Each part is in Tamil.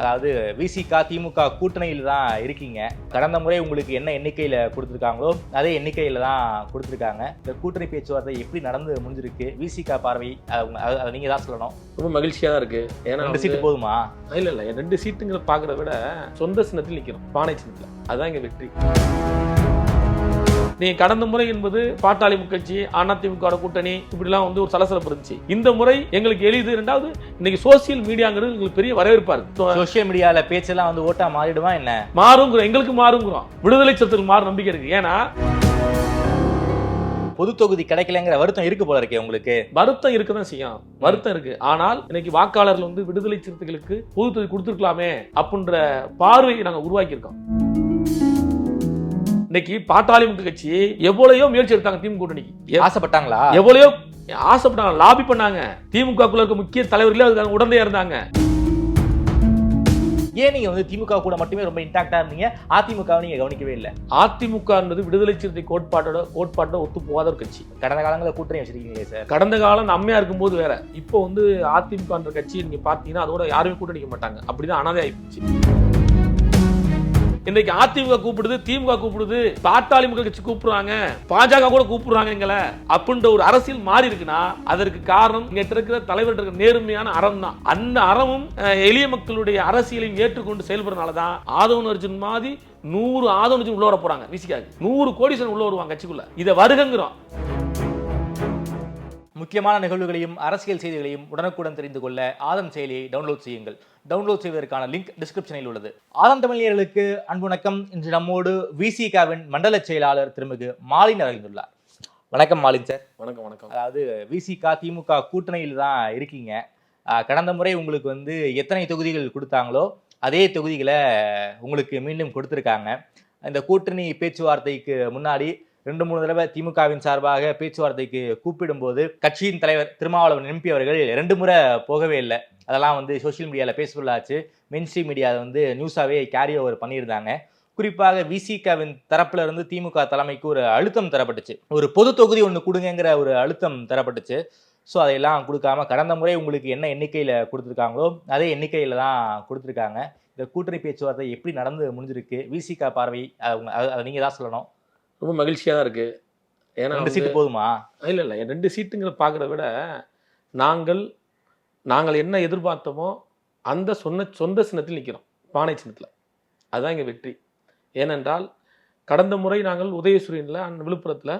அதாவது விசிகா திமுக கூட்டணியில் தான் இருக்கீங்க. கடந்த முறை உங்களுக்கு என்ன எண்ணிக்கையில் கொடுத்துருக்காங்களோ அதே எண்ணிக்கையில் தான் கொடுத்துருக்காங்க. இந்த கூட்டணி பேச்சுவார்த்தை எப்படி நடந்து முடிஞ்சிருக்கு? விசிகா பார்வை அது நீங்கள் தான் சொல்லணும். ரொம்ப மகிழ்ச்சியாக தான் இருக்கு. ஏன்னா ரெண்டு சீட்டு போதுமா? இல்லை இல்லை. ரெண்டு சீட்டுங்கிற பார்க்கறத விட சொந்த சின்னத்தில் நிற்கிறோம் பானை சின்னத்தில். அதுதான் எங்கள் வெற்றி. நீ கடந்த முறை என்பது பாட்டாளி கட்சி அதிமுக கூட்டணி இப்படிலாம் வந்து ஒரு சலசலப்பு இருந்துச்சு. இந்த முறை எங்களுக்கு எளிது ரெண்டாவது இன்னைக்கு சோசியல் மீடியாங்கிறது எங்களுக்கு பெரிய வரவேற்பா இருக்கு. சோஷியல் மீடியாவில் பேச்செல்லாம் வந்து ஓட்டா மாறிடுமா என்ன? மாறுங்கிறோம் எங்களுக்கு மாறுங்கிறோம். விடுதலை சத்துக்கு மாறு நம்பிக்கை இருக்கு. ஏன்னா பொது தொகுதி கிடைக்கலங்கிற வருத்தம் இருக்கு போல இருக்கே உங்களுக்கு. வருத்தம் இருக்க தான் செய்யும். வருத்தம் இருக்கு. ஆனால் இன்னைக்கு வாக்காளர்கள் வந்து விடுதலை சிறுத்தைகளுக்கு பொது தொகுதி கொடுத்துருக்கலாமே அப்படின்ற பார்வையை நாங்கள் உருவாக்கியிருக்கோம். இன்னைக்கு பாட்டாளி மக்கள் கட்சி எவ்வளவோ முயற்சி எடுத்தாங்க திமுக கூட்டணிக்கு. ஆசைப்பட்டாங்களா? எவ்வளவோ ஆசைப்பட்டாங்க லாபி பண்ணாங்க. திமுக குள்ள இருக்க முக்கிய தலைவர்களே அதுக்கு உடனே இருந்தாங்க. ஏன் நீங்க வந்து திமுக கூட மட்டுமே ரொம்ப இன்டாக்டா இருந்தீங்க? அதிமுகவை நீங்க கவனிக்கவே இல்லை. அதிமுக என்பது விடுதலை சிறுத்தை கோட்பாட்டோட கோட்பாட்டோட ஒத்து போகாத ஒரு கட்சி. கடந்த காலங்களில் கூட்டணி வச்சிருக்கீங்க சார்? கடந்த காலம் அம்மையா இருக்கும்போது வேற. இப்போ வந்து அதிமுகன்ற கட்சி நீங்க பாத்தீங்கன்னா அதோட யாருமே கூட்டணிக்க மாட்டாங்க. அப்படிதான் அனாதை ஆயிடுச்சு இன்னைக்கு அதிமுக கூப்பிடுது திமுக கூப்பிடுது பாட்டாளி மக்கள் கட்சி கூப்பிடுறாங்க பாஜக கூட கூப்பிடுறாங்க எங்களை. அப்படின்ற ஒரு அரசியல் மாறி இருக்குன்னா அதற்கு காரணம் இங்க இருக்கிற தலைவர் இருக்கிற நேர்மையான அறம் தான். அந்த அறமும் எளிய மக்களுடைய அரசியலையும் ஏற்றுக்கொண்டு செயல்படுறதுனாலதான் ஆதவன் அர்ஜுன் மாதிரி நூறு ஆதவன் அர்ஜுன் உள்ள வர போறாங்க. விசிக்காது. நூறு கோடீஸ்வரன் உள்ள வருவாங்க கட்சிக்குள்ள. இதை வருகங்கிறோம். முக்கியமான நிகழ்வுகளையும் அரசியல் செய்திகளையும் உடனுக்குடன் தெரிந்து கொள்ள ஆதன் செயலியை டவுன்லோட் செய்யுங்கள். டவுன்லோட் செய்வதற்கான லிங்க் டிஸ்கிரிப்ஷனில் உள்ளது. ஆதன் தமிழியர்களுக்கு அன்பு வணக்கம். இன்று நம்மோடு விசிகாவின் மண்டல செயலாளர் திருமிகு மாலின் அறிந்துள்ளார் வணக்கம் மாலின் சார். வணக்கம் வணக்கம். அதாவது விசிகா திமுக கூட்டணியில் தான் இருக்கீங்க. கடந்த முறை உங்களுக்கு வந்து எத்தனை தொகுதிகள் கொடுத்தாங்களோ அதே தொகுதிகளை உங்களுக்கு மீண்டும் கொடுத்துருக்காங்க. இந்த கூட்டணி பேச்சுவார்த்தைக்கு முன்னாடி ரெண்டு மூணு தடவை திமுகவின் சார்பாக பேச்சுவார்த்தைக்கு கூப்பிடும்போது கட்சியின் தலைவர் திருமாவளவன் எம்பி அவர்கள் ரெண்டு முறை போகவே இல்லை. அதெல்லாம் வந்து சோஷியல் மீடியாவில் பேசப்படாச்சு மெயின்ஸ்ட்ரீம் மீடியாவில் வந்து நியூஸாகவே கேரி ஓவர் பண்ணியிருந்தாங்க. குறிப்பாக விசிகாவின் தரப்புல இருந்து திமுக தலைமைக்கு ஒரு அழுத்தம் தரப்பட்டுச்சு. ஒரு பொது தொகுதி ஒன்று கொடுங்கங்கிற ஒரு அழுத்தம் தரப்பட்டுச்சு. ஸோ அதையெல்லாம் கொடுக்காம கடந்த முறை உங்களுக்கு என்ன எண்ணிக்கையில் கொடுத்துருக்காங்களோ அதே எண்ணிக்கையில் தான் கொடுத்துருக்காங்க. இந்த கூட்டணி பேச்சுவார்த்தை எப்படி நடந்து முடிஞ்சிருக்கு? விசிகா பார்வை அவங்க அதை நீங்கள் தான் சொல்லணும். ரொம்ப மகிழ்ச்சியாக தான் இருக்கு. ஏன்னா ரெண்டு சீட்டு போதுமா? இல்லை இல்லை. ரெண்டு சீட்டுங்களை பார்க்குறத விட நாங்கள் நாங்கள் என்ன எதிர்பார்த்தோமோ அந்த சொன்ன சொந்த சின்னத்தில் நிற்கிறோம் பானை சின்னத்தில். அதுதான் எங்கள் வெற்றி. ஏனென்றால் கடந்த முறை நாங்கள் உதயசூரியனில் அண்ணன் விழுப்புரத்தில்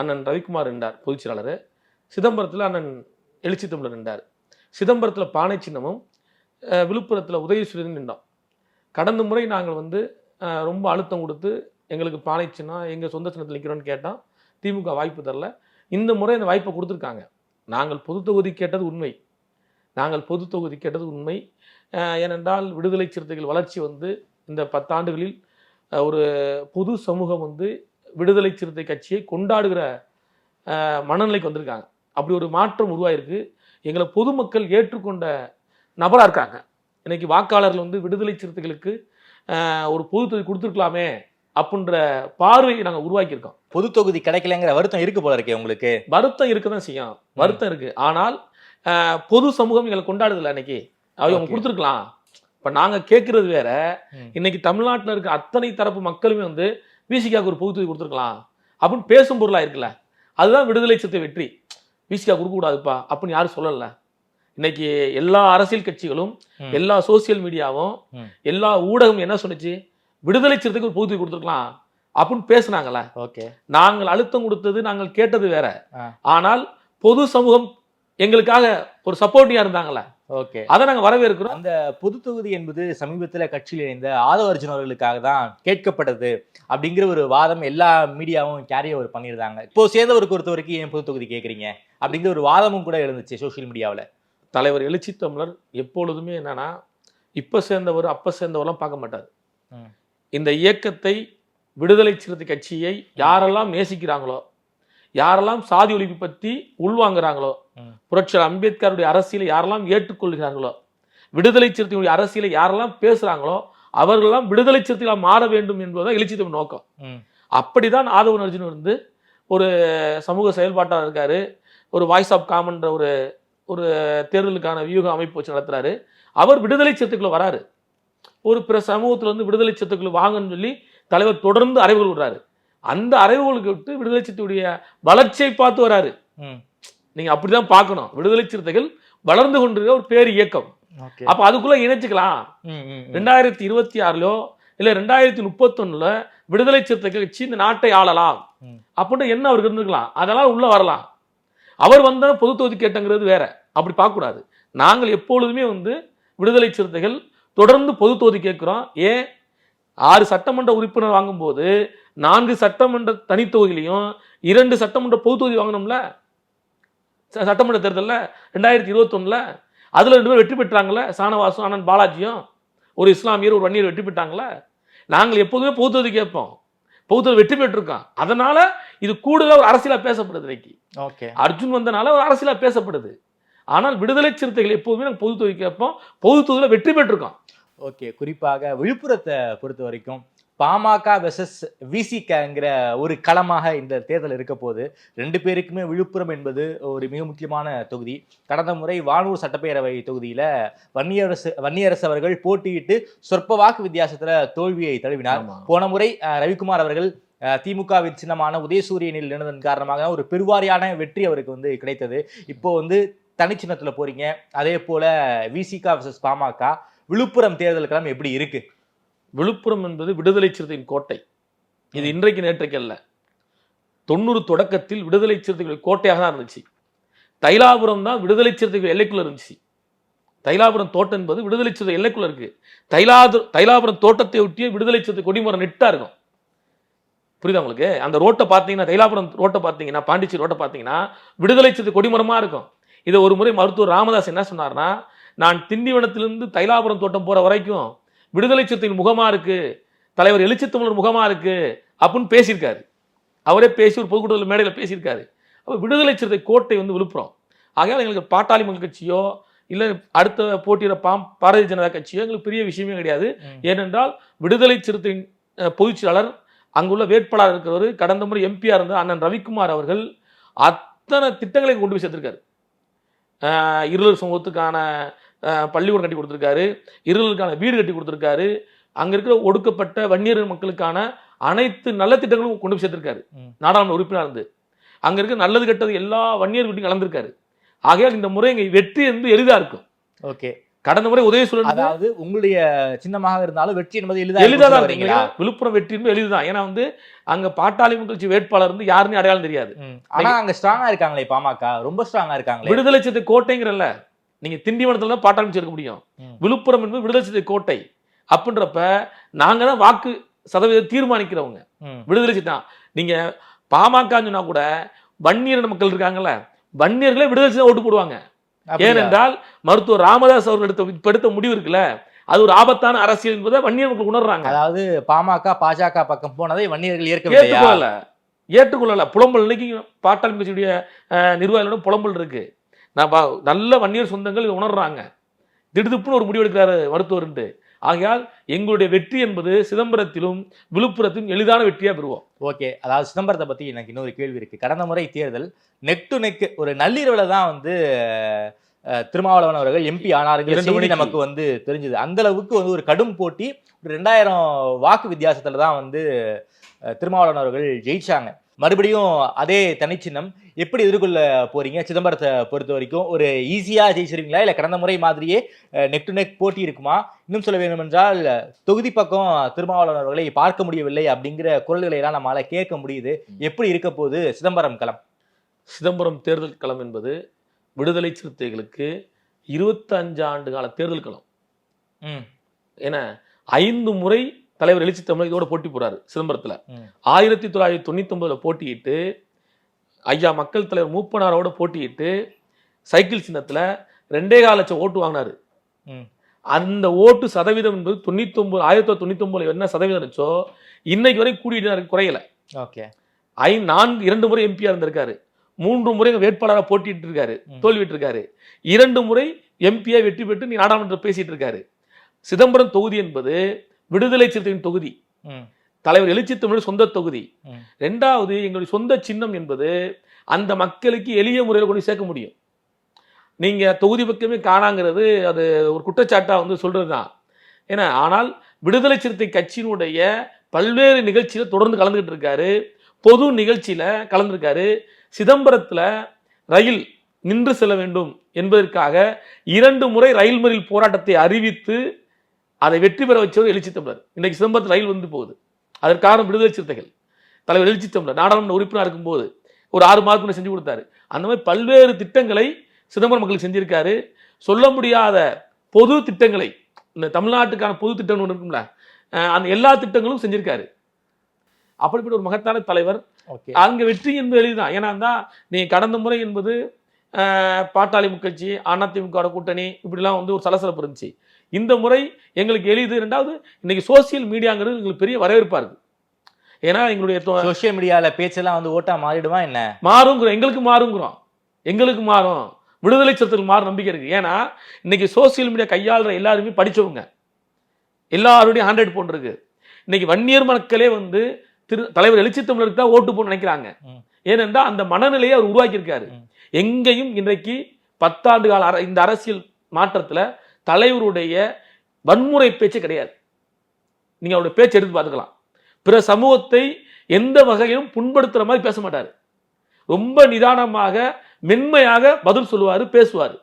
அண்ணன் ரவிக்குமார் இருந்தார் பொதுச் செயலாளர். சிதம்பரத்தில் அண்ணன் எழுச்சி தமிழர் இருந்தார் சிதம்பரத்தில் பானை சின்னமும் விழுப்புரத்தில் உதயசூரியன் நின்றோம். கடந்த முறை நாங்கள் வந்து ரொம்ப அழுத்தம் கொடுத்து எங்களுக்கு பாலைச்சுன்னா எங்கள் சொந்த சின்னத்தில் நிற்கிறோன்னு கேட்டால் திமுக வாய்ப்பு தரல. இந்த முறை அந்த வாய்ப்பை கொடுத்துருக்காங்க. நாங்கள் பொது தொகுதி கேட்டது உண்மை. நாங்கள் பொது தொகுதி கேட்டது உண்மை. ஏனென்றால் விடுதலை சிறுத்தைகள் வளர்ச்சி வந்து இந்த பத்தாண்டுகளில் ஒரு பொது சமூகம் வந்து விடுதலை சிறுத்தை கட்சியை கொண்டாடுகிற மனநிலைக்கு வந்திருக்காங்க. அப்படி ஒரு மாற்றம் உருவாயிருக்கு. எங்களை பொதுமக்கள் ஏற்றுக்கொண்ட நபராக இருக்காங்க. இன்றைக்கி வாக்காளர்கள் வந்து விடுதலை சிறுத்தைகளுக்கு ஒரு பொது தொகுதி கொடுத்துருக்கலாமே அப்படின்ற பார்வையை நாங்கள் உருவாக்கியிருக்கோம். பொது தொகுதி கிடைக்கலங்கிற வருத்தம் இருக்கு போல இருக்கே உங்களுக்கு. வருத்தம் இருக்க தான் செய்யும். வருத்தம் இருக்கு. ஆனால் பொது சமூகம் எங்களை கொண்டாடுதில்ல அன்னைக்கு. அவங்க. கொடுத்துருக்கலாம். இப்ப நாங்க கேட்கறது வேற. இன்னைக்கு தமிழ்நாட்டுல இருக்க அத்தனை தரப்பு மக்களுமே வந்து விசிகாக்கு ஒரு பொது தொகுதி கொடுத்துருக்கலாம். அப்படின்னு பேசும் பொருளா இருக்குல்ல. அதுதான் விடுதலை சிறுத்தை வெற்றி. விசிகா கொடுக்க கூடாதுப்பா அப்படின்னு யாரும் சொல்லல. இன்னைக்கு எல்லா அரசியல் கட்சிகளும். எல்லா சோசியல் மீடியாவும். எல்லா ஊடகம் என்ன சொன்னுச்சு? விடுதலை சிறுத்தைக்கு ஒரு பொது தொகுதி கொடுத்துருக்கலாம் அப்படின்னு பேசுனாங்கல்ல. ஓகே. நாங்கள் அழுத்தம் கொடுத்தது நாங்கள் கேட்டது வேற. ஆனால் பொது சமூகம் எங்களுக்காக ஒரு சப்போர்ட்டியா இருந்தாங்கல்ல. ஓகே. அதை நாங்க வரவேற்கிறோம். அந்த பொது தொகுதி என்பது சமீபத்தில் கட்சியில் இணைந்த ஆதவ அர்ஜுன் அவர்களுக்காக தான் கேட்கப்பட்டது அப்படிங்கிற ஒரு வாதம் எல்லா மீடியாவும் கேரி ஓவர் பண்ணியிருந்தாங்க. இப்போ சேர்ந்தவருக்கு பொறுத்த வரைக்கும் ஏன் பொது தொகுதி கேட்குறீங்க? அப்படிங்கிற ஒரு வாதமும் கூட இருந்துச்சு சோஷியல் மீடியாவில் தலைவர் எழுச்சி தமிழர் எப்பொழுதுமே என்னன்னா இப்ப சேர்ந்தவர் அப்ப சேர்ந்தவரெல்லாம் பார்க்க மாட்டார். இந்த இயக்கத்தை விடுதலை சிறுத்தை கட்சியை யாரெல்லாம் நேசிக்கிறாங்களோ யாரெல்லாம் சாதி ஒழிப்பு பற்றி உள்வாங்குறாங்களோ. புரட்சியாளர் அம்பேத்கருடைய அரசியலை யாரெல்லாம் ஏற்றுக்கொள்கிறார்களோ விடுதலை சிறுத்தைகளுடைய அரசியலை யாரெல்லாம் பேசுறாங்களோ அவர்களெல்லாம் விடுதலை சிறுத்தைகளாக மாற வேண்டும் என்பதுதான் எழுச்சி தமிழ் நோக்கம். அப்படிதான் ஆதவன் அர்ஜுன் வந்து ஒரு சமூக செயல்பாட்டாளர் இருக்காரு ஒரு வாய்ஸ் ஆஃப் காமன்ற ஒரு ஒரு தேர்தலுக்கான வியூக அமைப்பு வச்சு நடத்துறாரு அவர் விடுதலை சிறுத்தைக்குள்ள வராரு ஒரு பிற சமூகத்துல வந்து விடுதலை சிறுத்தைக்குள்ள வாங்கன்னு சொல்லி தலைவர் தொடர்ந்து அறைவுகள் விடுறாரு. அந்த அறைவுகளுக்கு விட்டு விடுதலை சிறுத்தையுடைய வளர்ச்சியை பார்த்து வராரு. நீங்க அப்படிதான் பார்க்கணும். விடுதலை சிறுத்தைகள் வளர்ந்து கொண்டிருக்க ஒரு பேர் இயக்கம். அப்ப அதுக்குள்ள இணைச்சுக்கலாம். ரெண்டாயிரத்தி இருபத்தி ஆறுலயோ இல்ல ரெண்டாயிரத்தி முப்பத்தொன்னுல விடுதலை சிறுத்தைகள் கட்சி இந்த நாட்டை ஆளலாம். அப்படின்னு என்ன அவருக்கு இருந்திருக்கலாம்? அதெல்லாம் உள்ள வரலாம். அவர் வந்தா பொது தொகுதி கேட்டங்கிறது வேற. அப்படி பார்க்கக்கூடாது. நாங்கள் எப்பொழுதுமே வந்து விடுதலை சிறுத்தைகள் தொடர்ந்து பொது தொகுதி கேட்கிறோம். ஏன்? ஆறு சட்டமன்ற உறுப்பினர் வாங்கும்போது நான்கு சட்டமன்ற தனித்தொகுதியிலையும் இரண்டு சட்டமன்ற பொது தொகுதி வாங்கினோம்ல சட்டமன்ற தேர்தலில்? ரெண்டாயிரத்தி இருபத்தொன்னுல? அதுல ரெண்டு பேர் வெற்றி பெற்றாங்கல்ல? சானவாசும் ஆனந்த் பாலாஜியும். ஒரு இஸ்லாமியர் ஒரு வன்னியர் வெற்றி பெற்றாங்கல்ல? நாங்கள் எப்போதுமே பொது தொகுதி கேட்போம். பொது தொகுதி வெற்றி பெற்றிருக்கோம். அதனால இது கூடுதலா ஒரு அரசியலா பேசப்படுது இன்னைக்கு. ஓகே. அர்ஜுன் வந்தனால ஒரு அரசியலா பேசப்படுது. ஆனால் விடுதலை சிறுத்தைகள் எப்போதுமே நாங்கள் பொது தொகுதி கேட்போம் பொது தொகுதியில வெற்றி பெற்றிருக்கோம். ஓகே குறிப்பாக விழுப்புரத்தை பொறுத்த வரைக்கும் பாமக வெர்சஸ் விசிகங்கிற ஒரு களமாக இந்த தேர்தல் இருக்க போது ரெண்டு பேருக்குமே விழுப்புரம் என்பது ஒரு மிக முக்கியமான தொகுதி. கடந்த முறை வானூர் சட்டப்பேரவை தொகுதியில வன்னியரசு வன்னியரசு அவர்கள் போட்டியிட்டு சொற்ப வாக்கு வித்தியாசத்துல தோல்வியை தழுவினார். போன முறை ரவிக்குமார் அவர்கள் அஹ், திமுகவின் சின்னமான உதயசூரியனில் நின்றதன் காரணமாக ஒரு பெருவாரியான வெற்றி அவருக்கு வந்து கிடைத்தது. இப்போ வந்து தனிச்சின்னத்தில் போறீங்க. அதே போல விசிகா வெர்சஸ் பாமக விழுப்புரம் தேர்தல் எப்படி இருக்கு? விழுப்புரம் என்பது விடுதலை சிறுத்தையின் கோட்டை. இது இன்றைக்கு நேற்றைக்கு அல்ல. தொண்ணூறு தொடக்கத்தில் விடுதலை சிறுத்தைகள் கோட்டையாக தான் இருந்துச்சு. தைலாபுரம் தான் விடுதலை சிறுத்தைகள் எல்லைக்குள்ள இருந்துச்சு. தைலாபுரம் தோட்டம் என்பது விடுதலை சிறுத்தை எல்லைக்குள்ள இருக்கு. தைலாது தைலாபுரம் தோட்டத்தை ஒட்டிய விடுதலை சிறுத்தை கொடிமரம் நெட்டா இருக்கும். புரியுதா உங்களுக்கு? அந்த ரோட்டை பார்த்தீங்கன்னா தைலாபுரம் ரோட்டை பார்த்தீங்கன்னா பாண்டிச்சேரி ரோட்டை பார்த்தீங்கன்னா விடுதலை சிறுத்தை கொடிமரமாக இருக்கும். இதை ஒரு முறை மருத்துவர் ராமதாஸ் என்ன சொன்னார்னா நான் திண்டிவனத்திலிருந்து தைலாபுரம் தோட்டம் போற வரைக்கும் விடுதலை சிறுத்தையின் முகமா இருக்கு தலைவர் எழுச்சி தமிழர் முகமா இருக்கு அப்படின்னு பேசியிருக்காரு. அவரே பேசி ஒரு பொதுக்கூட்டத்தில் மேடையில் பேசியிருக்காரு. அப்போ விடுதலை சிறுத்தை கோட்டை வந்து விழுப்புரம். ஆகையால் எங்களுக்கு பாட்டாளி மக்கள் கட்சியோ இல்லை அடுத்த போட்டியிட பாம் பாரதிய ஜனதா கட்சியோ எங்களுக்கு பெரிய விஷயமே கிடையாது. ஏனென்றால் விடுதலை சிறுத்தையின் அஹ், பொதுச் செயலாளர் அங்குள்ள வேட்பாளர் இருக்கிறவர் கடந்த முறை எம்பியா இருந்த அண்ணன் ரவிக்குமார் அவர்கள் அத்தனை திட்டங்களையும் கொண்டு போய் சேர்த்திருக்காரு. இருளர் சமூகத்துக்கான பள்ளிக்கூடம் கட்டி கொடுத்துருக்காரு. இருளருக்கான வீடு கட்டி கொடுத்துருக்காரு. அங்க இருக்கிற ஒடுக்கப்பட்ட வன்னியர் மக்களுக்கான அனைத்து நல்ல திட்டங்களும் கொண்டு போய் சேர்த்திருக்காரு. நாடாளுமன்ற உறுப்பினர் இருந்து. அங்க இருக்க நல்லது கெட்டது எல்லா வன்னியர் வீட்டையும் கலந்திருக்காரு. ஆகையால் இந்த முறை எங்க வெற்றி என்பது எளிதா இருக்கும். ஓகே. கடந்த முறை உதயசூழல் அதாவது உங்களுடைய சின்னமாக இருந்தாலும் வெற்றி என்பது எளிதா எளிதா இருக்கும்னு தான். விழுப்புரம் வெற்றி என்பது எளிதுதான் ஏன்னா வந்து அங்க பாட்டாளி கட்சி வேட்பாளர் வந்து யாருன்னு அடையாளம் தெரியாது. ஆனா அங்க ஸ்ட்ராங்கா இருக்காங்களே பாமக ரொம்ப ஸ்ட்ராங்கா இருக்காங்களே விடுதலை சிறுத்தை கோட்டைங்கிறல்ல நீங்க திண்டிவனத்துல தான் பாட்டாளி கட்சி இருக்க முடியும். விழுப்புரம் என்பது விடுதலை சிறுத்தை கோட்டை அப்படின்றப்ப நாங்க தான் வாக்கு சதவீதம் தீர்மானிக்கிறவங்க. விடுதலை சிறுத்தை நீங்க பாமக சொன்னா கூட வன்னியர் மக்கள் இருக்காங்கல்ல வன்னியர்களே விடுதலை சிறுத்தை ஓட்டு போடுவாங்க? ஏனென்றால் மருத்துவர் ராமதாஸ் அவர்கள் எடுத்த இப்ப எடுத்த முடிவு இருக்குல்ல? அது ஒரு ஆபத்தான அரசியல் என்பதை வன்னியர் மக்கள் உணர்றாங்க. அதாவது பாமக பாஜக பக்கம் போனதை வன்னியர்கள் ஏற்கவில்லையா? ஏற்றுக்கொள்ளல. ஏற்றுக்கொள்ளல. புலம்பல். இன்னைக்கு பாட்டாளி கட்சியுடைய அஹ், நிர்வாகிகளிடம் புலம்பல் இருக்கு. நான் நல்ல வன்னியர் சொந்தங்கள் இதை உணர்றாங்க. திடுதுப்புன்னு ஒரு முடிவு எடுக்கிறாரு மருத்துவர்ன்ட்டு. ஆகையால் எங்களுடைய வெற்றி என்பது சிதம்பரத்திலும் விழுப்புரத்திலும் எளிதான வெற்றியா பெறுவோம். ஓகே அதாவது சிதம்பரத்தை பத்தி எனக்கு இன்னொரு கேள்வி இருக்கு. கடந்த முறை தேர்தல் நெக் டு நெக் ஒரு நள்ளிரவுல தான் வந்து திருமாவளவன் அவர்கள் எம்பி ஆனாருங்கிற செய்தி. நமக்கு வந்து தெரிஞ்சது. அந்த அளவுக்கு வந்து ஒரு கடும் போட்டி ஒரு ரெண்டாயிரம் வாக்கு வித்தியாசத்துல தான் வந்து திருமாவளவன் அவர்கள் ஜெயிச்சாங்க. மறுபடியும் அதே தனிச்சின்னம். எப்படி எதிர்கொள்ள போறீங்க? சிதம்பரத்தை பொறுத்த வரைக்கும் ஒரு ஈஸியா ஜெயிச்சிருவீங்களா? இல்ல கடந்த முறை மாதிரியே நெக் டு நெக் போட்டி இருக்குமா? இன்னும் சொல்ல வேண்டும் என்றால் தொகுதி பக்கம் திருமாவளவன் அவர்களை பார்க்க முடியவில்லை அப்படிங்கிற குரல்களை எல்லாம் நம்மளால கேட்க முடியுது. எப்படி இருக்க போகுது சிதம்பரம் களம்? சிதம்பரம் தேர்தல் களம் என்பது விடுதலை சிறுத்தைகளுக்கு இருபத்தஞ்சு ஆண்டு கால தேர்தல் களம். ம், ஏன்னா ஐந்து முறை தலைவர் எழுச்சி தமிழ் இதோட போட்டி போறாரு சிதம்பரத்துல. ஆயிரத்தி தொள்ளாயிரத்தி தொண்ணூத்தி ஒன்பதுல போட்டியிட்டு ஐயா மக்கள் தலைவர் மூப்பனாரோட போட்டியிட்டு சைக்கிள் சின்னத்துல ரெண்டே கால் லட்சம் ஓட்டு வாங்கினாரு. அந்த ஓட்டு சதவீதம் என்பது தொண்ணூத்தி ஒன்பது ஆயிரத்தி தொள்ளாயிரத்தி தொண்ணூத்தி ஒன்பதுல என்ன சதவீதம் இருந்துச்சோ இன்னைக்கு வரை கூடிட்டு குறையல. ஓகே. ஐ நான்கு இரண்டு முறை எம்பியா இருந்திருக்காரு. மூன்று முறை வேட்பாளராக போட்டிட்டு இருக்காரு. தோல்விட்டு இருக்காரு இரண்டு முறை எம்பியா வெற்றி பெற்று நீ நாடாளுமன்றம் பேசிட்டு இருக்காரு. சிதம்பரம் தொகுதி என்பது விடுதலை சிறுத்தையின் தொகுதி. தலைவர் எழுச்சி தமிழ் சொந்த தொகுதி. ரெண்டாவது எங்களுடைய சொந்த சின்னம் என்பது அந்த மக்களுக்கு எளிய முறையில் கொண்டு சேர்க்க முடியும். நீங்க தொகுதி பக்கமே காணாங்கிறது அது ஒரு குற்றச்சாட்டா வந்து சொல்றது தான் ஏன்னா ஆனால் விடுதலை சிறுத்தை கட்சியினுடைய பல்வேறு நிகழ்ச்சியில தொடர்ந்து கலந்துகிட்டு இருக்காரு. பொது நிகழ்ச்சியில கலந்திருக்காரு. சிதம்பரத்துல ரயில் நின்று செல்ல வேண்டும் என்பதற்காக இரண்டு முறை ரயில் மறியல் போராட்டத்தை அறிவித்து அதை வெற்றி பெற வச்சவர் எழுச்சி தமிழர். இன்னைக்கு சிதம்பரத்தில் ரயில் வந்து போகுது. அதற்கு காரணம் விடுதலை சிறுத்தைகள். தலைவர் எழுச்சி தமிழர். நாடாளுமன்ற உறுப்பினராக இருக்கும்போது ஒரு ஆறு மாதத்துக்கு செஞ்சு கொடுத்தாரு. அந்த மாதிரி பல்வேறு திட்டங்களை சிதம்பரம் மக்களுக்கு செஞ்சிருக்காரு. சொல்ல முடியாத பொது திட்டங்களை இந்த தமிழ்நாட்டுக்கான பொது திட்டம் ஒன்று இருக்கும்ல அந்த எல்லா திட்டங்களும் செஞ்சிருக்காரு. அப்படிப்பட்ட ஒரு மகத்தான தலைவர். அங்க வெற்றி என்பது எளிதுதான். ஏன்னா தான் நீ கடந்த முறை என்பது பாட்டாளி முக்கட்சி அதிமுக கூட்டணி இப்படிலாம் வந்து ஒரு சலசலப்பு இருந்துச்சு. இந்த முறை எங்களுக்கு எளிது. ரெண்டாவது இன்னைக்கு சோசியல் மீடியாங்கிறது எங்களுக்கு பெரிய வரவேற்பா இருக்கு. ஏன்னா எங்களுடைய சோஷியல் மீடியால பேச்செல்லாம் வந்து ஓட்டா மாறிடுமா என்ன? மாறுங்கிறோம் எங்களுக்கு மாறுங்கிறோம் எங்களுக்கு மாறும். விடுதலை சிறுத்தைகள் மாறும் நம்பிக்கை இருக்கு. ஏன்னா இன்னைக்கு சோசியல் மீடியா கையாளுற எல்லாருமே படிச்சவங்க. எல்லாருடையும் ஹண்ட்ரட் போன் இருக்கு. இன்னைக்கு வன்னியர் மக்களே வந்து திரு தலைவர் எழுச்சி தமிழருக்கு தான் ஓட்டு போட நினைக்கிறாங்க. ஏனென்றால் அந்த மனநிலையை அவர் உருவாக்கியிருக்காரு. எங்கேயும் இன்றைக்கு பத்தாண்டு கால இந்த அரசியல் மாற்றத்துல தலைவருடைய வன்முறை பேச்சு கிடையாது. நீங்கள் அவருடைய பேச்சு எடுத்து பார்த்துக்கலாம். பிற சமூகத்தை எந்த வகையிலும் புண்படுத்துகிற மாதிரி பேச மாட்டார். ரொம்ப நிதானமாக மென்மையாக பதில் சொல்லுவார் பேசுவார்.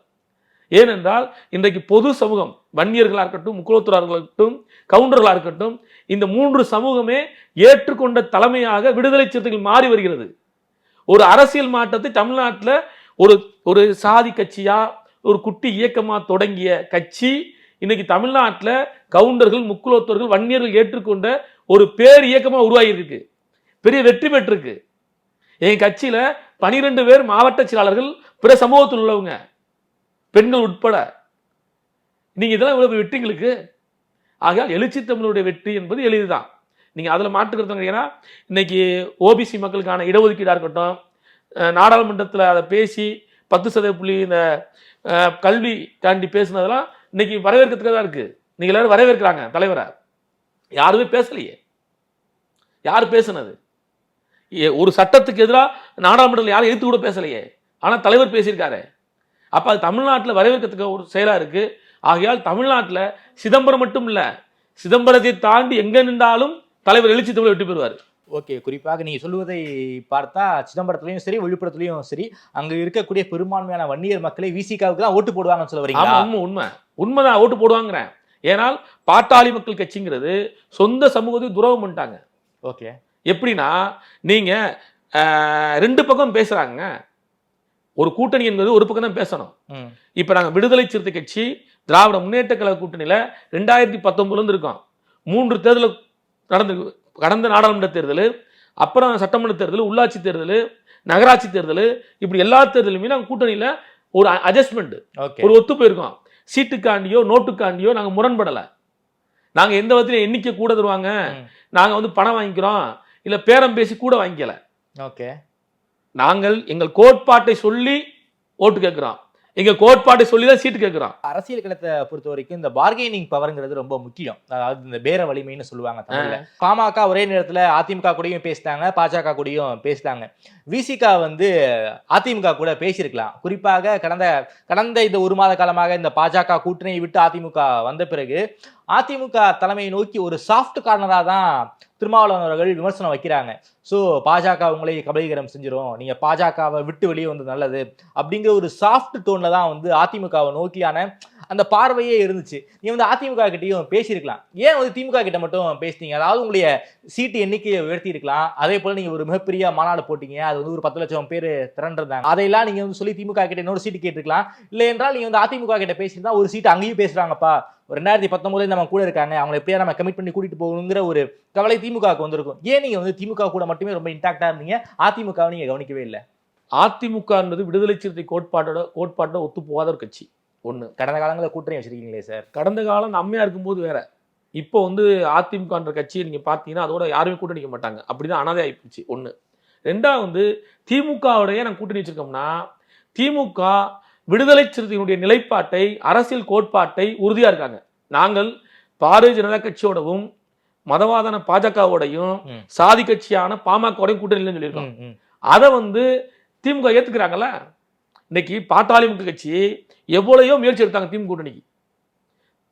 ஏனென்றால் இன்றைக்கு பொது சமூகம் வன்னியர்களாக இருக்கட்டும் முக்குலத்துறார்களாக இருக்கட்டும் கவுண்டர்களாக இருக்கட்டும் இந்த மூன்று சமூகமே ஏற்றுக்கொண்ட தலைமையாக விடுதலை சிறுத்தைகள் மாறி வருகிறது. ஒரு அரசியல் மாற்றத்தை தமிழ்நாட்டில் ஒரு ஒரு சாதி கட்சியாக ஒரு குட்டி இயக்கமாக தொடங்கிய கட்சி இன்னைக்கு தமிழ்நாட்டில் கவுண்டர்கள் முக்குலத்தோர்கள் வன்னியர்கள் ஏற்றுக்கொண்ட ஒரு பேர் இயக்கமாக உருவாகியிருக்கு. பெரிய வெற்றி பெற்றிருக்கு. என் கட்சியில் பனிரெண்டு பேர் மாவட்ட செயலாளர்கள் பிற சமூகத்தில் உள்ளவங்க பெண்கள் உட்பட. நீங்கள் இதெல்லாம் இவ்வளவு வெற்றிங்களுக்கு ஆகையால் எழுச்சி தமிழருடைய வெற்றி என்பது எளிதுதான். நீங்கள் அதில் மாற்றுக்கிறது ஏன்னா இன்னைக்கு ஓபிசி மக்களுக்கான இடஒதுக்கீடாக இருக்கட்டும் நாடாளுமன்றத்தில் அதை பேசி பத்து சதவீத புள்ளி இந்த கல்வி தாண்டி பேசுனதெல்லாம் இன்னைக்கு வரவேற்கிறதுக்கு தான் இருக்கு. நீங்கள் எல்லாரும் வரவேற்கிறாங்க தலைவரை. யாருமே பேசலையே. யார் பேசுனது? ஏ- ஒரு சட்டத்துக்கு எதிராக நாடாளுமன்றத்தில் யாரும் எதிர்த்து கூட பேசலையே. ஆனால் தலைவர் பேசியிருக்காரு. அப்போ அது தமிழ்நாட்டில் வரவேற்கிறதுக்கு ஒரு செயலாக இருக்கு. ஆகையால் தமிழ்நாட்டில் சிதம்பரம் மட்டும் இல்லை சிதம்பரத்தை தாண்டி எங்கே நின்றாலும் தலைவர் எழுச்சி தமிழ் வெற்றி பெறுவார். ஓகே குறிப்பாக நீங்க சொல்லுவதை பார்த்தா சிதம்பரத்துலயும் சரி விழுப்புரத்துலயும் சரி அங்க இருக்கக்கூடிய பெரும்பான்மையான வன்னியர் மக்களை விசிகாவுக்கு தான் ஓட்டு போடுவாங்கன்னு சொல்ல ஆமா வரீங்களா உண்மை உண்மை. உண்மைதான் ஓட்டு போடுவாங்கிறேன். ஏனால் பாட்டாளி மக்கள் கட்சிங்கிறது சொந்த சமூகத்தை துரோகம் பண்ணிட்டாங்க. ஓகே. எப்படின்னா நீங்க ஆஹ், ரெண்டு பக்கம் பேசுறாங்க ஒரு கூட்டணி என்பது ஒரு பக்கம் தான் பேசணும். இப்ப நாங்க விடுதலை சிறுத்தை கட்சி திராவிட முன்னேற்ற கழக கூட்டணியில ரெண்டாயிரத்தி பத்தொன்பதுல இருந்து இருக்கோம். மூன்று தேர்தல் நடந்து கடந்த நாடாளுமன்ற தேர்தல் அப்புறம் சட்டமன்ற தேர்தல் உள்ளாட்சி தேர்தல் நகராட்சி தேர்தல் இப்படி எல்லா தேர்தலுமே நாங்கள் கூட்டணியில ஒரு அட்ஜஸ்ட்மெண்ட் ஒரு ஒத்து போயிருக்கோம். சீட்டுக்காண்டியோ நோட்டுக்காண்டியோ நாங்க முரண்படல. நாங்க எந்த விதத்திலும் எண்ணிக்கை கூட தருவாங்க. ம். நாங்க வந்து பணம் வாங்கிக்கிறோம். இல்ல பேரம் பேசி கூட வாங்கிக்கல. ஓகே நாங்கள் எங்கள் கோட்பாட்டை சொல்லி ஓட்டு கேட்கிறோம். எங்க கோட்பாட்டை சொல்லி தான் சீட்டு கேட்கிறோம் அரசியல் களத்தை பொறுத்த வரைக்கும் இந்த பார்கெனிங் பவர்ங்கிறது ரொம்ப முக்கியம். அதாவது இந்த பேர வலிமைன்னு சொல்லுவாங்க தமிழ்ல. பாமக ஒரே நேரத்துல அதிமுக கூடயும் பேசிட்டாங்க பாஜக கூடயும் பேசிட்டாங்க. விசிகா வந்து அதிமுக கூட பேசியிருக்கலாம். குறிப்பாக கடந்த கடந்த இந்த ஒரு மாத காலமாக இந்த பாஜக கூட்டணியை விட்டு அதிமுக வந்த பிறகு அதிமுக தலைமையை நோக்கி ஒரு சாஃப்ட் கார்னரா தான் திருமாவளவன் அவர்கள் விமர்சனம் வைக்கிறாங்க. ஸோ பாஜக உங்களை கபலீகரம் செஞ்சிடும் நீங்கள் பாஜகவை விட்டு வெளியே வந்து நல்லது. அப்படிங்கிற ஒரு சாஃப்ட் டோனில் தான் வந்து அதிமுகவை நோக்கியான அந்த பார்வையே இருந்துச்சு. நீ வந்து அதிமுக கிட்டேயும் பேசியிருக்கலாம். ஏன் வந்து திமுக கிட்ட மட்டும் பேசினீங்க அதாவது உங்களுடைய சீட்டு எண்ணிக்கையை உயர்த்தியிருக்கலாம். அதே போல் நீங்கள் ஒரு மிகப்பெரிய மாநாடு போட்டீங்க. அது வந்து ஒரு பத்து லட்சம் பேர் திரண்டிருந்தாங்க. அதையெல்லாம் நீங்கள் வந்து சொல்லி திமுக கிட்ட இன்னொரு சீட்டு கேட்டிருக்கலாம். இல்லை என்றால் நீங்கள் வந்து அதிமுக கிட்ட பேசியிருந்தா ஒரு சீட்டு அங்கேயும் பேசுகிறாங்கப்பா ஒரு ரெண்டாயிரத்தி பத்தொம்போதே நம்ம கூட இருக்காங்க. அவங்களை எப்படியா நம்ம கமிட் பண்ணி கூட்டிட்டு போகணுங்கிற ஒரு கவலை திமுகவுக்கு வந்திருக்கும். ஏன் நீங்கள் வந்து திமுக கூட மட்டுமே ரொம்ப இன்டாக்டாக இருந்தீங்க? அதிமுகவை நீங்கள் கவனிக்கவே இல்லை. அதிமுக என்பது விடுதலை சிறுத்தை கோட்பாட்டோட கோட்பாட்டோட ஒத்து போகாத ஒரு கட்சி. ஒண்ணு. கடந்த காலங்களில் கூட்டணி வச்சிருக்கீங்களே சார் கடந்த காலம் அம்மையா இருக்கும்போது வேற. இப்போ வந்து அதிமுகன்ற கட்சியை நீங்க பார்த்தீங்கன்னா அதோட யாருமே கூட்டணி நிக்க மாட்டாங்க. அப்படிதான் அனாதை ஆயிப்போச்சு. ஒண்ணு. ரெண்டாவது வந்து திமுகவுடைய நாங்கள் கூட்டணி வச்சிருக்கோம்னா திமுக விடுதலை சிறுத்தைகளுடைய நிலைப்பாட்டை அரசியல் கோட்பாட்டை உறுதியா இருக்காங்க. நாங்கள் பாரதிய ஜனதா கட்சியோடவும் மதவாதன பாஜகவோடையும். சாதி கட்சியான பாமகவோடையும் கூட்டணி இல்லைன்னு சொல்லியிருக்கோம். அதை வந்து திமுக ஏத்துக்கிறாங்கல்ல? இன்னைக்கு பாட்டாளி கட்சி எவ்வளவோ முயற்சி எடுத்தாங்க திமுக கூட்டணிக்கு.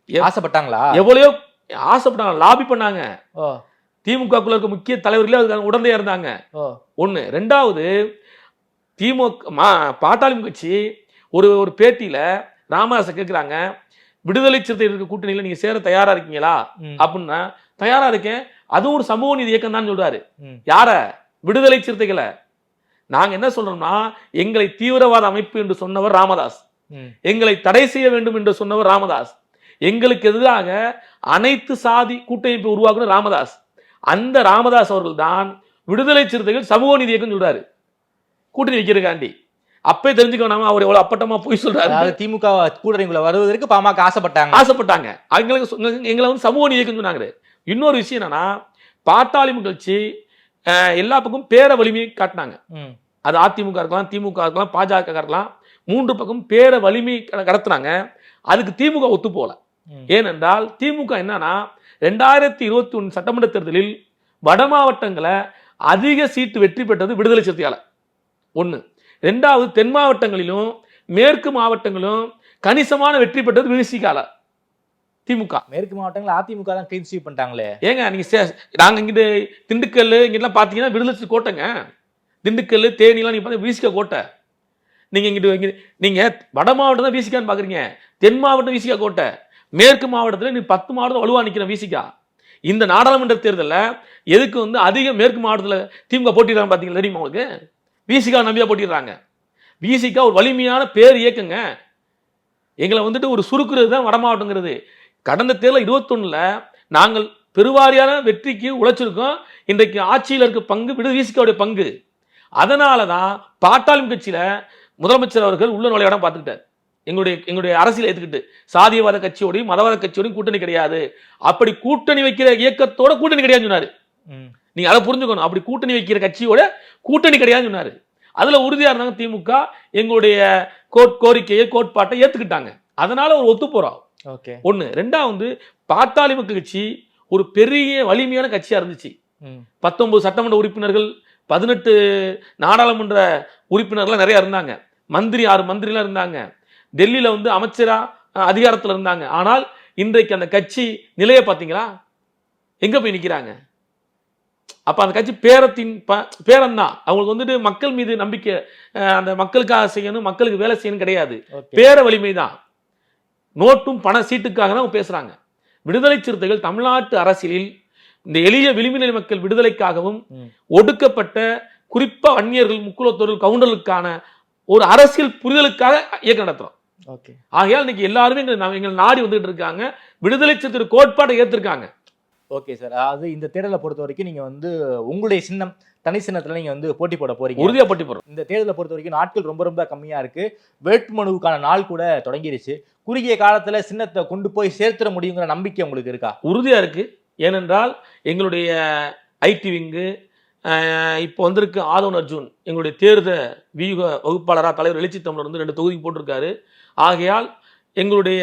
ஆசைப்பட்டாங்களா? எவ்வளவோ ஆசைப்பட்டாங்க லாபி பண்ணாங்க. திமுகக்குள்ள இருக்க முக்கிய தலைவர்களே அதுக்கு உடனே இருந்தாங்க. ஒண்ணு. ரெண்டாவது திமுக மா- பாட்டாளி கட்சி ஒரு ஒரு பேட்டியில ராமதாஸ் கேட்குறாங்க விடுதலை சிறுத்தை இருக்க கூட்டணியில நீங்க சேர தயாரா இருக்கீங்களா? அப்படின்னா தயாரா இருக்கேன். அதுவும் ஒரு சமூக நீதி இயக்கம் தான் சொல்றாரு. யார? விடுதலை சிறுத்தைகளை. நாங்க என்ன சொல்றோம்னா எங்களை தீவிரவாத அமைப்பு என்று சொன்னவர் ராமதாஸ். எங்களை தடை செய்ய வேண்டும் என்று சொன்னவர் ராமதாஸ். எங்களுக்கு எதிராக அனைத்து சாதி கூட்டமைப்பை உருவாக்குன ராமதாஸ். அந்த ராமதாஸ் அவர்கள் தான் விடுதலை சிறுத்தைகள் சமூக நீதி இயக்கம் சொல்றாரு. கூட்டணி வைக்கிறதுக்காண்டி. அப்பே தெரிஞ்சுக்க வேணாமா அவர் எவ்வளவு அப்பட்டமா போய் சொல்றாரு. திமுக கூட்டணிக்குள்ள வருவதற்கு பாமக ஆசைப்பட்டாங்க. ஆசைப்பட்டாங்க. சொன்ன- எங்களை வந்து சமூக நீதி இயக்கம் சொன்னாங்க. இன்னொரு விஷயம் என்னன்னா பாட்டாளி கட்சி எல்லா பக்கம் பேர வலிமையை காட்டினாங்க. அது அதிமுக இருக்கலாம் திமுக இருக்கலாம் பாஜக இருக்கலாம் மூன்று பக்கம் பேர வலிமை கட- கடத்துனாங்க. அதுக்கு திமுக ஒத்து போல ம். ஏனென்றால் திமுக என்னன்னா ரெண்டாயிரத்தி இருபத்தி ஒன்று சட்டமன்ற தேர்தலில் வட மாவட்டங்களை அதிக சீட்டு வெற்றி பெற்றது விடுதலை சிறுத்தையால. ஒன்று ரெண்டாவது தென் மாவட்டங்களிலும் மேற்கு மாவட்டங்களிலும் கணிசமான வெற்றி பெற்றது விசிகால. திமுக. மேற்கு மாவட்டங்கள் அதிமுக தான் கிளீன் ஸ்வீப் பண்ணிட்டாங்களே. ஏங்க நீங்க நாங்க இங்கிட்டு திண்டுக்கல் இங்கெல்லாம் பார்த்தீங்கன்னா விடுதலை கோட்டைங்க. திண்டுக்கல் தேனிலாம் நீங்கள் பார்த்தா விசிகா கோட்டை. நீங்கள் இங்கிட்டு இங்க நீங்கள் வட மாவட்டம் தான் வீசிக்கான்னு பார்க்குறீங்க தென் மாவட்டம் வீசிக்கா கோட்டை. மேற்கு மாவட்டத்தில் நீ பத்து மாவட்டம் வலுவா நிற்கிற வீசிக்கா. இந்த நாடாளுமன்ற தேர்தலில் எதுக்கு வந்து அதிக மேற்கு மாவட்டத்தில் திமுக போட்டிடுறாங்க பார்த்தீங்களா தெரியுமா உங்களுக்கு? விசிகா நம்பியாக போட்டிடுறாங்க விசிகா ஒரு வலிமையான பேர் இயக்கங்க. எங்களை வந்துட்டு ஒரு சுருக்குறது தான் வட மாவட்டங்கிறது. கடந்த தேர்தல் இருபத்தொன்னில் நாங்கள் பெருவாரியான வெற்றிக்கு உழைச்சிருக்கோம். இன்றைக்கு ஆட்சியில் இருக்க பங்கு விடு விசிகாவுடைய பங்கு. அதனால தான் பாட்டாளி கட்சியில முதலமைச்சர் அவர்கள் உள்ள நுழைய இடம் பார்த்துக்கிட்டார். எங்களுடைய எங்களுடைய அரசியல் ஏத்துக்கிட்டு சாதியவாத கட்சியோடையும் மதவாத கட்சியோடையும் கூட்டணி கிடையாது. அப்படி கூட்டணி வைக்கிற இயக்கத்தோட கூட்டணி கிடையாதுன்னு சொன்னாரு. நீங்க அதை புரிஞ்சுக்கணும். அப்படி கூட்டணி வைக்கிற கட்சியோட கூட்டணி கிடையாதுன்னு சொன்னாரு. அதுல உறுதியா இருந்தாங்க திமுக எங்களுடைய கோட் கோரிக்கையை கோட்பாட்டை ஏத்துக்கிட்டாங்க. அதனால ஒரு ஒத்து போறோம் ஓகே. ஒண்ணு. ரெண்டாவது பாட்டாளி மக்கள் கட்சி ஒரு பெரிய வலிமையான கட்சியா இருந்துச்சு. பத்தொன்பது சட்டமன்ற உறுப்பினர்கள் பதினெட்டு நாடாளுமன்ற உறுப்பினர்கள்லாம் நிறைய இருந்தாங்க. மந்திரி ஆறு மந்திரிலாம் இருந்தாங்க. டெல்லியில வந்து அமைச்சரா அஹ், அதிகாரத்துல இருந்தாங்க. ஆனால் இன்றைக்கு அந்த கட்சி நிலையை பார்த்தீங்களா? எங்க போய் நிக்கிறாங்க? அப்ப அந்த கட்சி பேரத்தின் ப- பேரம்தான் அவங்களுக்கு வந்துட்டு மக்கள் மீது நம்பிக்கை அந்த மக்களுக்காக செய்யணும் மக்களுக்கு வேலை செய்யணும் கிடையாது. பேர வலிமை தான் நோட்டும் பண சீட்டுக்காக தான் அவங்க பேசுறாங்க. விடுதலை சிறுத்தைகள் தமிழ்நாட்டு அரசியலில் இந்த எளிய விளிம்புநிலை மக்கள் விடுதலைக்காகவும். ஒடுக்கப்பட்ட குறிப்பா வன்னியர்கள் முக்குலத்தோர்கள் கவுண்டர்களுக்கான ஒரு அரசியல் புரிதலுக்காக இயக்கம் நடத்துறோம். ஓகே. ஆகையால் இன்னைக்கு எல்லாருமே எங்களை நாடி வந்துட்டு இருக்காங்க. விடுதலை சிறுத்தை கோட்பாட்டை ஏத்திருக்காங்க. Okay sir. அதாவது இந்த தேர்தலை பொறுத்த வரைக்கும் நீங்க வந்து உங்களுடைய சின்னம் தனி சின்னத்துல நீங்க வந்து போட்டி போட போறீங்க. உறுதியா பட்டி போறோம் இந்த தேர்தலை பொறுத்த வரைக்கும் நாட்கள் ரொம்ப ரொம்ப கம்மியா இருக்கு. வேட்புமனுவுக்கான நாள் கூட தொடங்கிருச்சு. குறுகிய காலத்துல சின்னத்தை கொண்டு போய் சேர்த்துட முடியுங்கிற நம்பிக்கை உங்களுக்கு இருக்கா? உறுதியா இருக்கு. ஏனென்றால் எங்களுடைய ஐடி விங்கு இப்போ வந்திருக்கு ஆதவன் அர்ஜுன். எங்களுடைய தேர்தல் வியூக வகுப்பாளராக தலைவர் எழுச்சி தமிழர் வந்து ரெண்டு தொகுதி போட்டிருக்காரு. ஆகையால் எங்களுடைய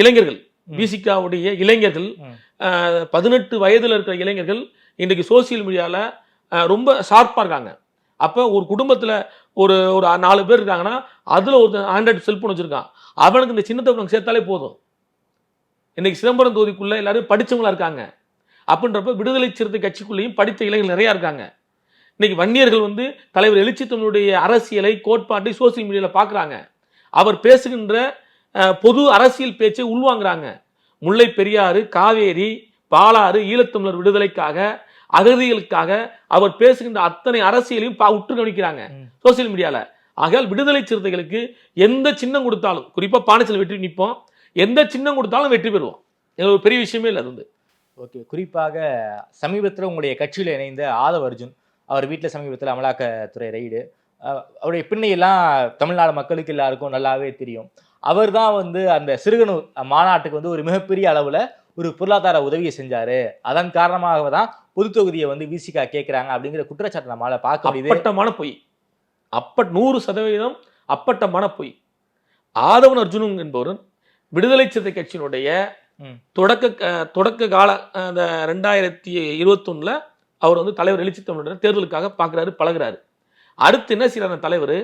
இளைஞர்கள். பிசிகாவுடைய இளைஞர்கள். பதினெட்டு வயதில் இருக்கிற இளைஞர்கள் இன்றைக்கு சோசியல் மீடியாவில் ரொம்ப ஷார்ப்பாக இருக்காங்க. அப்போ ஒரு குடும்பத்தில் ஒரு ஒரு நாலு பேர் இருக்காங்கன்னா அதில் ஒரு ஆண்ட்ராய்டு செல்ஃபோன் வச்சுருக்கான். அவனுக்கு இந்த சின்னத்தை உனக்கு சேர்த்தாலே போதும். இன்னைக்கு சிதம்பரம் தொகுதிக்குள்ள எல்லாரும் படிச்சவங்களா இருக்காங்க. அப்படின்றப்ப விடுதலை சிறுத்தை கட்சிக்குள்ளேயும் படித்த இளைஞர்கள் நிறையா இருக்காங்க. இன்னைக்கு வன்னியர்கள் வந்து தலைவர் எழுச்சி தமிழுடைய அரசியலை கோட்பாட்டை சோசியல் மீடியாவில் பார்க்குறாங்க அவர் பேசுகின்ற பொது அரசியல் பேச்சை உள்வாங்குறாங்க. முல்லை பெரியாறு காவேரி பாலாறு ஈழத்தமிழர் விடுதலைக்காக அகதிகளுக்காக அவர் பேசுகின்ற அத்தனை அரசியலையும் பா உற்று கவனிக்கிறாங்க. சோசியல் மீடியால ஆகையால் விடுதலை சிறுத்தைகளுக்கு எந்த சின்னம் கொடுத்தாலும் குறிப்பா பானைச்சல் வெற்றி நிற்போம் எந்த சின்னம் கொடுத்தாலும் வெற்றி பெறுவோம். ஒரு பெரிய விஷயமே இல்லை அது வந்து. ஓகே. குறிப்பாக சமீபத்தில் உங்களுடைய கட்சியில் இணைந்த ஆதவ அர்ஜுன் அவர் வீட்டில் சமீபத்தில் அமலாக்கத்துறை ரைடு அஹ் அவருடைய பின்னையெல்லாம் தமிழ்நாடு மக்களுக்கு எல்லாருக்கும் நல்லாவே தெரியும். அவர் தான் வந்து அந்த சிறுகனூர் மாநாட்டுக்கு வந்து ஒரு மிகப்பெரிய அளவில் ஒரு பொருளாதார உதவியை செஞ்சாரு. அதன் காரணமாக தான் பொது தொகுதியை வந்து விசிகா கேட்குறாங்க அப்படிங்கிற குற்றச்சாட்டை நம்மளால பார்க்க முடியுது. அப்பட்டமான பொய். அப்பட் நூறு சதவீதம் அப்பட்டமான பொய். ஆதவன் அர்ஜுனன் என்பவரும் விடுதலை சிறுத்தை கட்சியினுடைய தொடக்க தொடக்க கால அந்த ரெண்டாயிரத்தி இருபத்தொன்னுல அவர் வந்து தலைவர் எழுச்சி தமிழர் தேர்தலுக்காக பார்க்குறாரு பழகுறாரு. அடுத்து என்ன செய்யறாரு தலைவர்?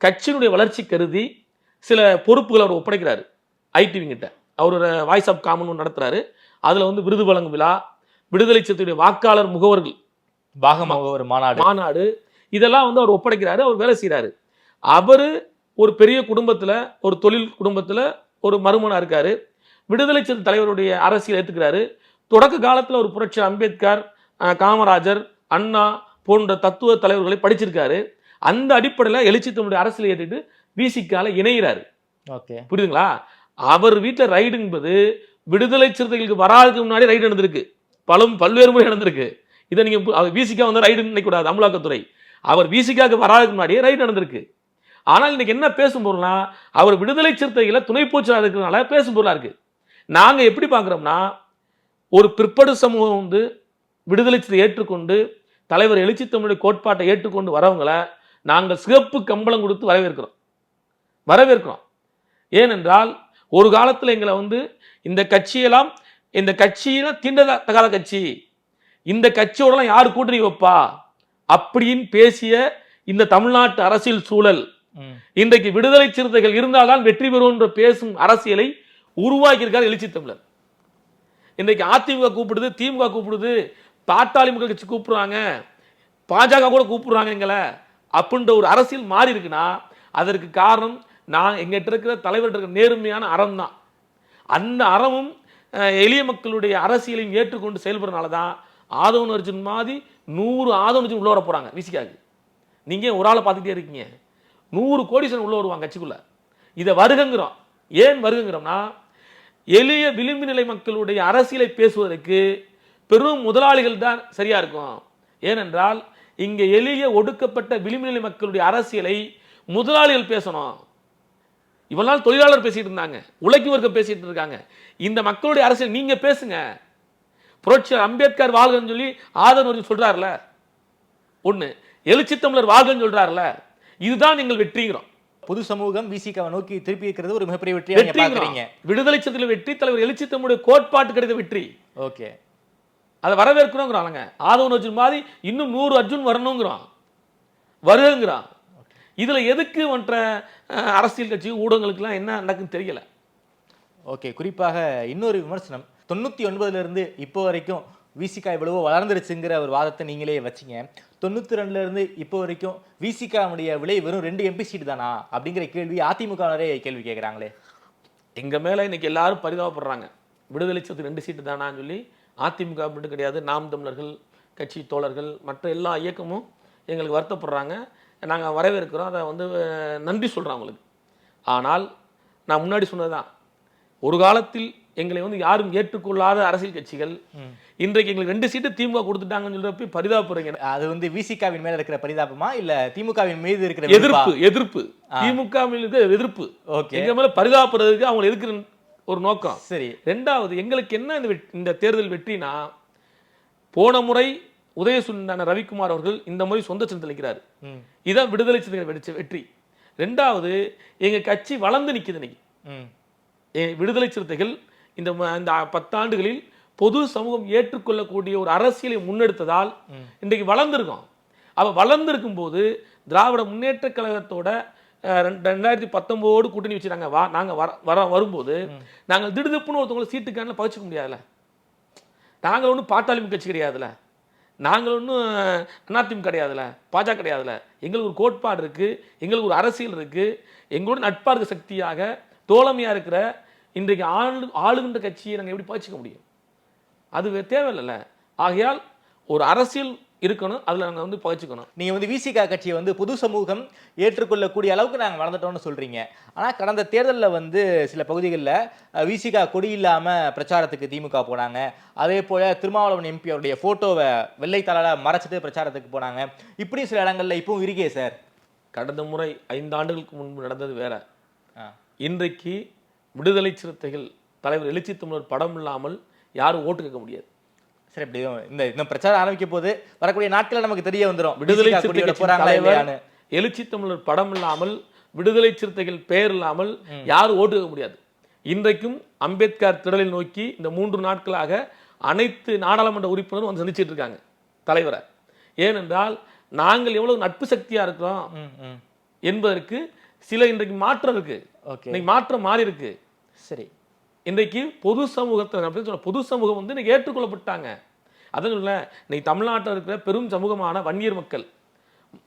கட்சியினுடைய வளர்ச்சி கருதி சில பொறுப்புகளை அவர் ஒப்படைக்கிறாரு ஐடிவிங்கிட்ட அவர் ஒரு வாய்ஸ் ஆஃப் காமன் ஒன்று நடத்துறாரு. அதில் வந்து விருது வழங்கும் விழா விடுதலை சிறுத்தையுடைய வாக்காளர் முகவர்கள் பாகமாக ஒரு மாநாடு. மாநாடு இதெல்லாம் வந்து அவர் ஒப்படைக்கிறாரு அவர் வேலை செய்கிறாரு அவர் ஒரு பெரிய குடும்பத்தில் ஒரு தொழில் குடும்பத்தில் ஒரு மருமனா இருக்காரு. விடுதலை சிறுத்தை தலைவருடைய அரசியல் ஏற்றுக்கிறாரு தொடக்க காலத்தில் ஒரு புரட்சி அம்பேத்கர் காமராஜர் அண்ணா போன்ற தத்துவ தலைவர்களை படிச்சிருக்காரு. அந்த அடிப்படையில் எழுச்சி தமிழுடைய அரசியலை ஏற்றுட்டு விசிக்கால இணைகிறாரு ஓகே. புரியுதுங்களா? அவர் வீட்டில் ரைடு என்பது விடுதலை சிறுத்தைகளுக்கு வராதுக்கு முன்னாடி ரைடு நடந்திருக்கு. பலும் பல்வேறு முறை நடந்திருக்கு. இதை நீங்க பு- அவர் விசிகா வந்து ரைடு நினைக்கூடாது அமலாக்கத்துறை. அவர் விசிகாக்கு வராதுக்கு முன்னாடியே ரைடு நடந்திருக்கு. ஆனால் இன்னைக்கு என்ன பேசும் பொருள்னா அவர் விடுதலை சிறுத்தைகளை துணை போச்சலாக இருக்கிறதுனால பேசும் பொருளா இருக்கு. நாங்க எப்படி பார்க்குறோம்னா ஒரு பிற்படு சமூகம் வந்து விடுதலை ஏற்றுக்கொண்டு தலைவர் எழுச்சி தமிழுடைய கோட்பாட்டை ஏற்றுக்கொண்டு வரவங்களை நாங்கள் சிவப்பு கம்பளம் கொடுத்து வரவேற்கிறோம். வரவேற்கிறோம். ஏனென்றால் ஒரு காலத்தில் எங்களை வந்து இந்த கட்சியெல்லாம் இந்த கட்சியில தீண்டத்தகாத கட்சி. இந்த கட்சியோடலாம் யார் கூட்டணி வைப்பா? அப்படின்னு பேசிய இந்த தமிழ்நாட்டு அரசியல் சூழல். இன்றைக்கு விடுதலை சிறுத்தைகள் இருந்தால்தான் வெற்றி பெறும் என்று பேசும் அரசியலை உருவாக்கியிருக்கார் எழுச்சி தமிழர். இன்றைக்கு அதிமுக கூப்பிடுது திமுக கூப்பிடுது பாட்டாளி மக்கள் கட்சி கூப்பிடுறாங்க பாஜக கூட கூப்பிடுறாங்க எங்களை அப்படின்ற ஒரு அரசியல் மாறி இருக்குன்னா அதற்கு காரணம் நான் எங்கிட்ட இருக்கிற தலைவர்கிட்ட இருக்கிற நேர்மையான அறம் தான். அந்த அறமும் எளிய மக்களுடைய அரசியலையும் ஏற்றுக்கொண்டு செயல்படுறதுனால தான் ஆதவன் அர்ஜுன் மாதிரி நூறு ஆதவன் அர்ஜுன் உள்ள வர போகிறாங்க விசிக்காக்கு நீங்கள் ஒரு ஆளை பார்த்துக்கிட்டே இருக்கீங்க? நூறு கோடீஸ்வரன் உள்ளே வருவாங்க கட்சிக்குள்ளே. இதை வருகங்கிறோம். ஏன் வருகங்கிறோம்னா எளிய விளிம்பு நிலை மக்களுடைய அரசியலை பேசுவதற்கு பெரும் முதலாளிகள் தான் சரியாக இருக்கும். ஏனென்றால் இங்கே எளிய ஒடுக்கப்பட்ட விளிம்பு நிலை மக்களுடைய அரசியலை முதலாளிகள் பேசணும். இவ்வளவு தொழிலாளர் பேசிட்டு இருந்தாங்க உழைக்கும் வர்க்கம் பேசிட்டு இருக்காங்க. இந்த மக்களுடைய அரசியல் நீங்கள் பேசுங்க. புரட்சியர் அம்பேத்கர் வாழ்கன்னு சொல்லி ஆதரவு சொல்றாருல. ஒன்று எழுச்சி தமிழர் வாழ்கன்னு சொல்கிறார்ல இதுதான் நீங்கள் வெற்றிங்கிறோம். பொது சமூகம் விசிகாவை நோக்கி திருப்பி இருக்கிறது ஒரு மிகப்பெரிய வெற்றியா நீங்க வெற்றிங்கிறோம். பாக்குறீங்க விடுதலை சிறுத்தைகள் வெற்றி தலைவர் எழுச்சி தமிழுடைய கோட்பாட்டு கிடைத்த வெற்றி. ஓகே. அதை வரவேற்கிறோங்கிறாங்க ஆதவன் அர்ஜுன் மாதிரி இன்னும் நூறு அர்ஜுன் வரணுங்கிறான் வருங்கிறான் இதுல எதுக்கு மற்ற அரசியல் கட்சி ஊடகங்களுக்குலாம் என்ன நடக்குன்னு தெரியல. ஓகே குறிப்பாக இன்னொரு விமர்சனம். தொண்ணூத்தி ஒன்பதுல இருந்து இப்போ வரைக்கும் விசிகா இவ்வளவோ வளர்ந்துருச்சுங்கிற ஒரு வாதத்தை நீங்களே வச்சீங்க. தொண்ணூற்றி ரெண்டுலேருந்து இப்போ வரைக்கும் விசிகாவுடைய விலை வெறும் ரெண்டு எம்பி சீட் தானா? அப்படிங்கிற கேள்வி அதிமுகவினரே கேள்வி கேட்குறாங்களே எங்கள் மேலே இன்றைக்கி எல்லாரும் பரிதாபப்படுறாங்க. விடுதலை சத்து ரெண்டு சீட்டு தானான்னு சொல்லி அதிமுக மட்டும் கிடையாது. நாம் தமிழர்கள் கட்சி தோழர்கள் மற்ற எல்லா இயக்கமும் எங்களுக்கு வருத்தப்படுறாங்க. நாங்கள் வரவேற்கிறோம். அதை வந்து நன்றி சொல்கிறோம் அவங்களுக்கு. ஆனால் நான் முன்னாடி சொன்னதுதான். ஒரு காலத்தில் எங்களை வந்து யாரும் ஏற்றுக்கொள்ளாத அரசியல் கட்சிகள். இன்றைக்கு எங்களுக்கு ரெண்டு சீட்டு திமுக கொடுத்துட்டாங்கன்னு சொல்றப்ப பரிதாபப்படுறீங்க. அது வந்து விசிகாவின் மேல இருக்கிற பரிதாபமா? இல்ல திமுகவின் மீது இருக்கிற? எதிர்ப்பு எதிர்ப்பு. திமுக எதிர்ப்பு. ஓகே. எங்க மேல பரிதாபப்படுறதுக்கு அவங்க எதுக்குற ஒரு நோக்கம். சரி. ரெண்டாவது எங்களுக்கு என்ன இந்த இந்த தேர்தல் வெற்றினா போன முறை உதயசுண்டான ரவிக்குமார் அவர்கள் இந்த முறை சொந்த ம். இதான் விடுதலை சிறுத்தைகள் வெடிச்ச வெற்றி. ரெண்டாவது எங்க கட்சி வளர்ந்து நிக்குது இன்னைக்கு. விடுதலை சிறுத்தைகள் இந்த இந்த பத்தாண்டுகளில் பொது சமூகம் ஏற்றுக்கொள்ளக்கூடிய ஒரு அரசியலை முன்னெடுத்ததால் இன்றைக்கு வளர்ந்துருக்கோம். அப்ப வளர்ந்திருக்கும் போது திராவிட முன்னேற்ற கழகத்தோட ரெண்டாயிரத்தி பத்தொம்போது கூட்டணி வச்சு நாங்கள் வா நாங்கள் வர வர வரும்போது நாங்கள் திடுதிப்புன்னு ஒருத்தவங்களை சீட்டுக்கான பகிச்சுக்க முடியாதுல்ல. நாங்கள் ஒன்றும் பாட்டாளி கட்சி கிடையாதுல்ல. நாங்கள் ஒன்றும் அதிமுக கிடையாதுல்ல. பாஜக கிடையாதுல்ல. எங்களுக்கு ஒரு கோட்பாடு இருக்குது எங்களுக்கு ஒரு அரசியல் இருக்குது எங்களோட நட்பாக இருக்க சக்தியாக தோழமையாக இருக்கிற இன்றைக்கு ஆளு ஆளுகின்ற கட்சியை நாங்கள் எப்படி பகிச்சுக்க முடியும்? அது தேவையில்லைல்ல. ஆகையால் ஒரு அரசியல் இருக்கணும் அதில் நாங்கள் வந்து பகிச்சுக்கணும் நீங்க வந்து விசிகா கட்சியை வந்து பொது சமூகம் ஏற்றுக்கொள்ளக்கூடிய அளவுக்கு நாங்க வளர்ந்துட்டோம்னு சொல்றீங்க. ஆனா கடந்த தேர்தல்ல வந்து சில பகுதிகளில் விசிகா கொடி இல்லாம பிரச்சாரத்துக்கு திமுக போனாங்க. அதே போல திருமாவளவன் எம்பி அவருடைய போட்டோவை வெள்ளைத்தாளால மறைச்சிட்டு பிரச்சாரத்துக்கு போனாங்க. இப்படி சில இடங்கள்ல இப்பவும் இருக்கே சார். கடந்த முறை ஐந்து ஆண்டுகளுக்கு முன்பு நடந்தது வேற. இன்றைக்கு விடுதலை சிறுத்தைகள் தலைவர் எழுச்சி தமிழர் படம் இல்லாமல் யாரும் ஓட்டு கேட்க முடியாது. சரி இப்படி இந்த இந்த பிரச்சாரம் ஆரம்பிக்க போது வரக்கூடிய நாட்கள் நமக்கு தெரிய வந்துரும். விடுதலை தலைவர் எழுச்சி தமிழர் படம் இல்லாமல் விடுதலை சிறுத்தைகள் பெயர் இல்லாமல் யாரும் ஓட்டு கேட்க முடியாது. இன்றைக்கும் அம்பேத்கர் திடலில் நோக்கி இந்த மூன்று நாட்களாக அனைத்து நாடாளுமன்ற உறுப்பினரும் வந்து சந்திச்சிட்டு இருக்காங்க தலைவரை. ஏனென்றால் நாங்கள் எவ்வளவு நட்பு சக்தியா இருக்கிறோம் என்பதற்கு சில இன்றைக்கு மாற்றம் இருக்கு. ஓகே இன்னைக்கு மாற்றம் மாறி இருக்கு. சரி. இன்றைக்கு பொது சமூகத்தில் அப்படின்னு சொல்ல பொது சமூகம் வந்து இன்னைக்கு ஏற்றுக்கொள்ளப்பட்டாங்க. அதான் சொல்ல இன்னைக்கு தமிழ்நாட்டில் இருக்கிற பெரும் சமூகமான வன்னியர் மக்கள்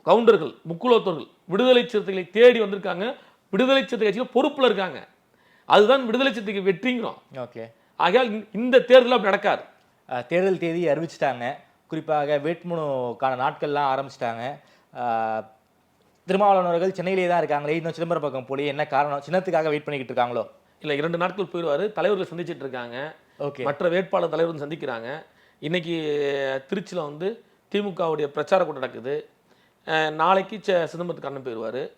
கவுண்டர்கள் முக்குலத்தோர்கள் விடுதலை சிறுத்தைகளை தேடி வந்திருக்காங்க. விடுதலை சிறுத்தை கட்சியில் பொறுப்புல இருக்காங்க. அதுதான் விடுதலை சிறுத்தைக்கு வெற்றிங்கிறோம். ஓகே ஆகையால் இந்த- தேர்தல் அப்படி நடக்காது. தேர்தல் தேதி அறிவிச்சிட்டாங்க. குறிப்பாக வேட்புமனுக்கான நாட்கள்லாம் ஆரம்பிச்சிட்டாங்க. அஹ், திருமாவளவர்கள் சென்னையிலே தான் இருக்காங்களே. இன்னும் சிதம்பரம் பக்கம் போலயே என்ன காரணம்? சின்னத்துக்காக வெயிட் பண்ணிக்கிட்டு இருக்காங்களோ? இல்லை இரண்டு நாட்கள் போயிடுவாரு. தலைவர்கள் சந்திச்சிட்டு இருக்காங்க. ஓகே. மற்ற வேட்பாளர் தலைவரும் சந்திக்கிறாங்க. இன்னைக்கு திருச்சியில் வந்து திமுகவுடைய பிரச்சார கூட்டம் நடக்குது. நாளைக்கு ச- சிதம்பரத்துக்கு அண்ணன் போயிடுவார்.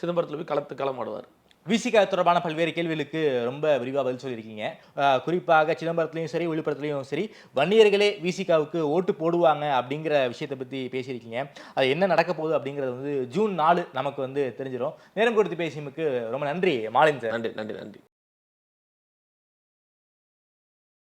சிதம்பரத்தில் போய் களத்து களமாடுவார். விசிகா தொடர்பான பல்வேறு கேள்விகளுக்கு ரொம்ப விரிவாக பதில் சொல்லியிருக்கீங்க. குறிப்பாக சிதம்பரத்துலையும் சரி விழுப்புரத்துலையும் சரி வன்னியர்களே விசிகாவுக்கு ஓட்டு போடுவாங்க அப்படிங்கிற விஷயத்தை பற்றி பேசியிருக்கீங்க. அது என்ன நடக்க போகுது அப்படிங்கிறது வந்து ஜூன் நாலு நமக்கு வந்து தெரிஞ்சிடும் நேரம் கொடுத்து பேசியமுக்கு ரொம்ப நன்றி மாலின் சார் நன்றி நன்றி நன்றி.